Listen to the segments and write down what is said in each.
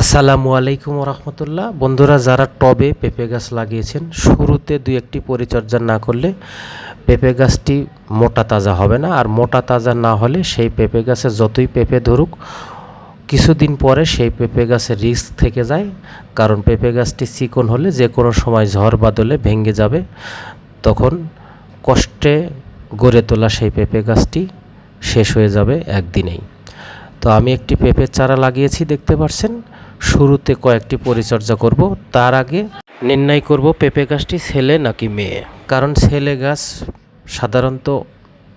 আসসালামু আলাইকুম রহমতুল্লাহ বন্ধুরা, যারা টবে পেঁপে গাছ লাগিয়েছেন, শুরুতে দুই একটি পরিচর্যা না করলে পেঁপে গাছটি মোটা তাজা হবে না। আর মোটা তাজা না হলে সেই পেঁপে গাছে যতই পেঁপে ধরুক, কিছুদিন পরে সেই পেঁপে গাছের রিস্ক থেকে যায়। কারণ পেঁপে গাছটি চিকন হলে যে কোনো সময় ঝড় বাদলে ভেঙে যাবে। তখন কষ্টে গড়ে তোলা সেই পেঁপে গাছটি শেষ হয়ে যাবে একদিনেই। তো আমি একটি পেঁপের চারা লাগিয়েছি, দেখতে পাচ্ছেন শুরুতে কয়েকটি পরিচর্যা করব, তার আগে নির্ণয় করব পেঁপে গাছটি ছেলে নাকি মেয়ে। কারণ ছেলে গাছ সাধারণত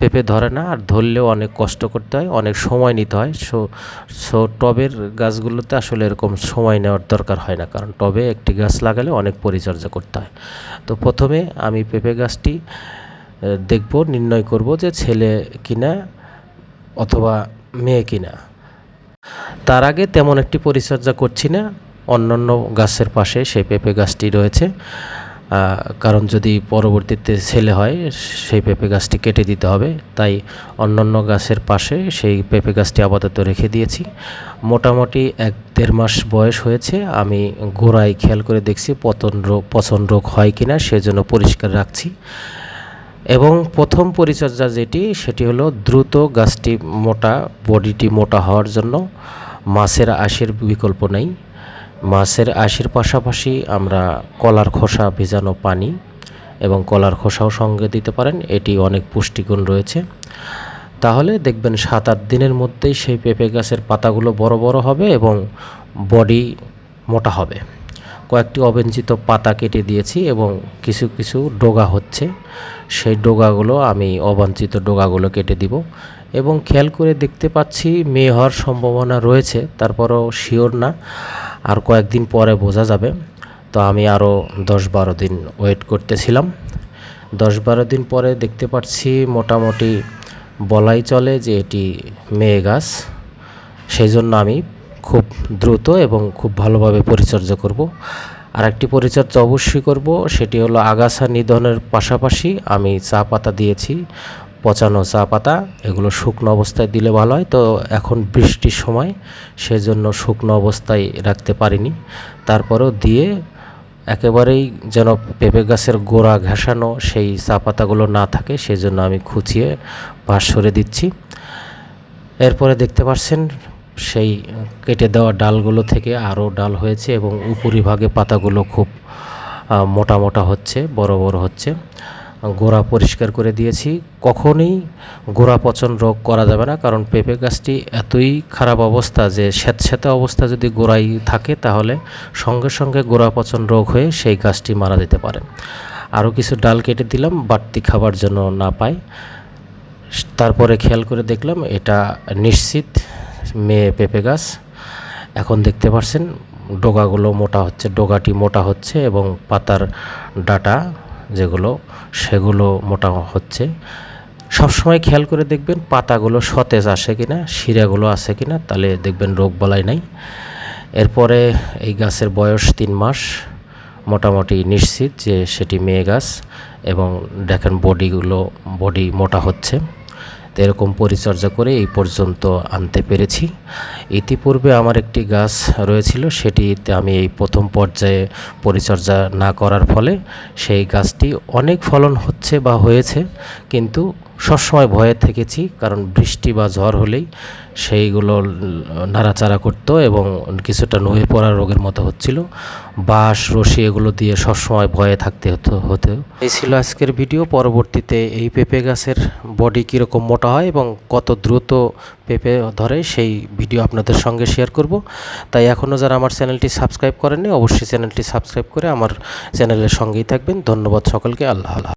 পেঁপে ধরে না, আর ধরলেও অনেক কষ্ট করতে হয়, অনেক সময় নিতে হয়। সো সো টবের গাছগুলোতে আসলে এরকম সময় নেওয়ার দরকার হয় না, কারণ টবে একটি গাছ লাগালে অনেক পরিচর্যা করতে হয়। তো প্রথমে আমি পেঁপে গাছটি দেখব, নির্ণয় করব যে ছেলে কিনা অথবা মেয়ে কিনা। তার আগে তেমন একটি পরিচর্যা করছি না। অন্যান্য গাছের পাশে সেই পেঁপে গাছটি রয়েছে। কারণ যদি পরবর্তীতে ছেলে হয়, সেই পেঁপে গাছটি কেটে দিতে হবে। তাই অন্যান্য গাছের পাশে সেই পেঁপে গাছটি আপাতত রেখে দিয়েছি। মোটামুটি এক দেড় মাস বয়স হয়েছে। আমি গোড়ায় খেয়াল করে দেখছি পতন রোগ পচন রোগ হয় কি না সেজন্য পরিষ্কার রাখছি। এবং প্রথম পরিচর্যা যেটি, সেটি হলো দ্রুত গাছটি মোটা, বডিটি মোটা হওয়ার জন্য মাছের আঁশের বিকল্প নেই। মাছের আঁশের পাশাপাশি আমরা কলার খোসা ভেজানো পানি এবং কলার খোসাও সঙ্গে দিতে পারেন। এটি অনেক পুষ্টিগুণ রয়েছে। তাহলে দেখবেন সাত আট দিনের মধ্যেই সেই পেঁপে গাছের পাতাগুলো বড় বড় হবে এবং বডি মোটা হবে। কয়েকটি অবেঞ্চিত পাতা কেটে দিয়েছি এবং কিছু কিছু ডোগা হচ্ছে। সেই ডোগাগুলো আমি অবাঞ্ছিত ডোগাগুলো কেটে দিব এবং খেয়াল করে দেখতে পাচ্ছি মেয়ে হওয়ার সম্ভাবনা রয়েছে, তারপরও শিওর না। আর কয়েকদিন পরে বোঝা যাবে। তো আমি আরও দশ বারো দিন ওয়েট করতেছিলাম। দশ বারো দিন পরে দেখতে পাচ্ছি মোটামুটি বলাই চলে যে এটি মেয়ে গাছ। সেই জন্য আমি খুব দ্রুত এবং খুব ভালোভাবে পরিচর্যা করব। আর একটি পরিচর্যা অবশ্যই করব, সেটি হলো আগাছা নিধনের পাশাপাশি আমি চা পাতা দিয়েছি, পচানো চা পাতা। এগুলো শুকনো অবস্থায় দিলে ভালো হয়, তো এখন বৃষ্টির সময় সেজন্য শুকনো অবস্থায় রাখতে পারিনি। তারপরেও দিয়ে একেবারেই যেন পেঁপে গাছের গোড়া ঘেঁষানো সেই চা পাতাগুলো না থাকে, সেজন্য আমি খুঁচিয়ে পাশ সরে দিচ্ছি। এরপরে দেখতে পাচ্ছেন সেই কেটে দেওয়া ডালগুলো থেকে আরও ডাল হয়েছে এবং উপরিভাগে পাতাগুলো খুব মোটা মোটা হচ্ছে, বড় বড় হচ্ছে। গোড়া পরিষ্কার করে দিয়েছি। কখনোই গোড়া পচন রোগ করা যাবে না, কারণ পেঁপে গাছটি এতই খারাপ অবস্থা যে স্যাঁতস্যাঁতে অবস্থা যদি গোড়ায় থাকে তাহলে সঙ্গে সঙ্গে গোড়া পচন রোগ হয়ে সেই গাছটি মারা যেতে পারে। আরও কিছু ডাল কেটে দিলাম, বাড়তি খাবার জন্য না পায়। তারপরে খেয়াল করে দেখলাম এটা নিশ্চিত মেয়ে পেঁপে গাছ। এখন দেখতে পাচ্ছেন ডোগাগুলো মোটা হচ্ছে, ডোগাটি মোটা হচ্ছে এবং পাতার ডাটা যেগুলো, সেগুলো মোটা হচ্ছে। সবসময় খেয়াল করে দেখবেন পাতাগুলো সতেজ আসে কিনা, শিরাগুলো আছে কিনা, তাহলে দেখবেন রোগ বলাই নাই। এরপরে এই গাছের বয়স তিন মাস, মোটামুটি নিশ্চিত যে সেটি মেয়ে গাছ এবং দেখেন বডিগুলো, বডি মোটা হচ্ছে। এরকম পরিচর্যা করে এই পর্যন্ত আনতে পেরেছি। ইতিপূর্বে আমার একটি গাছ রয়েছিল, সেটিতে আমি এই প্রথম পর্যায়ে পরিচর্যা না করার ফলে সেই গাছটি অনেক ফলন হচ্ছে বা হয়েছে, কিন্তু সবসময় ভয়ে থেকেছি, কারণ বৃষ্টি বা ঝড় হলেই সেইগুলো নাড়াচাড়া করতো এবং কিছুটা নুয়ে পড়া রোগের মতো হচ্ছিল। বাঁশ, রশি এগুলো দিয়ে সবসময় ভয়ে থাকতে হতো হতো এই ছিল আজকের ভিডিও। পরবর্তীতে এই পেঁপে গাছের বডি কীরকম মোটা হয় এবং কত দ্রুত পেঁপে ধরে সেই ভিডিও আপনাদের সঙ্গে শেয়ার করব। তাই এখনও যারা আমার চ্যানেলটি সাবস্ক্রাইব করেননি, অবশ্যই চ্যানেলটি সাবস্ক্রাইব করে আমার চ্যানেলের সঙ্গেই থাকবেন। ধন্যবাদ সকলকে। আল্লাহ আল্লাহ